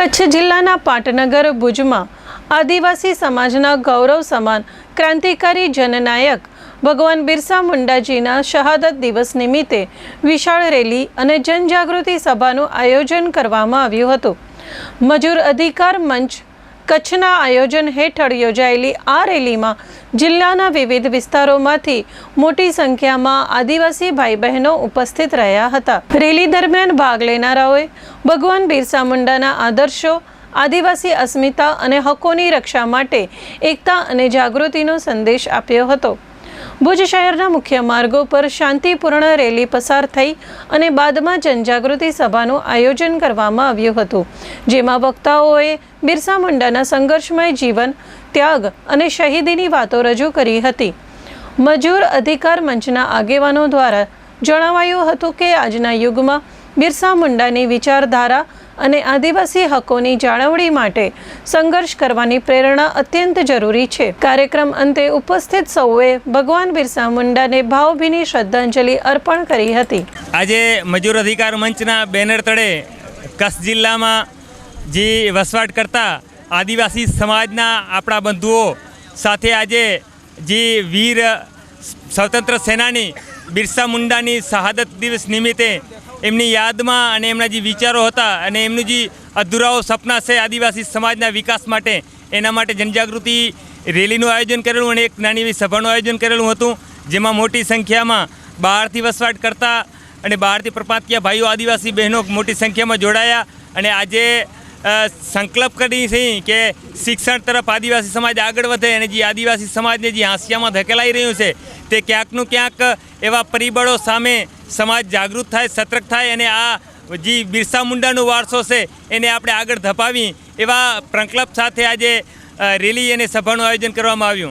કચ્છ જિલ્લાના પાટનગર ભુજમાં આદિવાસી સમાજના ગૌરવ સમાન ક્રાંતિકારી જનનાયક ભગવાન બિરસા મુંડાજીના શહાદત દિવસ નિમિત્તે વિશાળ રેલી અને જનજાગૃતિ સભાનું આયોજન કરવામાં આવ્યું હતું. મજૂર અધિકાર મંચ કચ્છના આયોજન હેઠળ યોજાયેલી આ રેલીમાં જિલ્લાના વિવિધ વિસ્તારોમાંથી મોટી સંખ્યામાં આદિવાસી ભાઈ બહેનો ઉપસ્થિત રહ્યા હતા. રેલી દરમિયાન ભાગ લેનારાઓએ ભગવાન બિરસા મુંડાના આદર્શો, આદિવાસી અસ્મિતા અને હકોની રક્ષા માટે એકતા અને જાગૃતિનો સંદેશ આપ્યો હતો. ભુજ શહેરના મુખ્ય માર્ગો પર શાંતિપૂર્ણ રેલી પસાર થઈ અને બાદમાં જનજાગૃતિ સભાનું આયોજન કરવામાં આવ્યું હતું, જેમાં વક્તાઓએ બિરસા મુંડાના સંઘર્ષમય જીવન, ત્યાગ અને શહીદીની વાતો રજૂ કરી હતી. મજૂર અધિકાર મંચના આગેવાનો દ્વારા જણાવાયું હતું કે આજના યુગમાં બિરસા મુંડાની વિચારધારા અને આદિવાસી હકોની જાળવણી માટે સંઘર્ષ કરવાની પ્રેરણા અત્યંત જરૂરી છે. કાર્યક્રમ અંતે ઉપસ્થિત સૌએ ભગવાન બિરસા મુંડાને ભાવભીની શ્રદ્ધાંજલિ અર્પણ કરી હતી. આજે મજૂર અધિકાર મંચના બેનર તળે કચ્છ જિલ્લામાં જે વસવાટ કરતા આદિવાસી સમાજના આપણા બંધુઓ સાથે આજે જે વીર સ્વતંત્ર સેનાની બિરસા મુંડાની શહાદત દિવસ નિમિત્તે એમની યાદમાં અને એમના જે વિચારો હતા અને એમનું જે અધૂરાઓ સપના છે આદિવાસી સમાજના વિકાસ માટે, એના માટે જનજાગૃતિ રેલીનું આયોજન કરેલું અને એક નાની એવી સભાનું આયોજન કરેલું હતું, જેમાં મોટી સંખ્યામાં બહારથી વસવાટ કરતા અને બહારથી પ્રપાતિયા ભાઈઓ આદિવાસી બહેનો મોટી સંખ્યામાં જોડાયા અને આજે સંકલ્પ કરી છે કે શિક્ષણ તરફ આદિવાસી સમાજ આગળ વધે અને જે આદિવાસી સમાજને જે હાંસિયામાં ધકેલાઈ રહ્યું છે, તે ક્યાંકનું ક્યાંક એવા પરિબળો સામે સમાજ જાગૃત થાય, સતર્ક થાય અને આ જે બિરસા મુંડાનો વારસો છે, એને આપણે આગળ ધપાવી એવા પ્રકલ્પ સાથે આજે રેલી અને સભાનું આયોજન કરવામાં આવ્યું.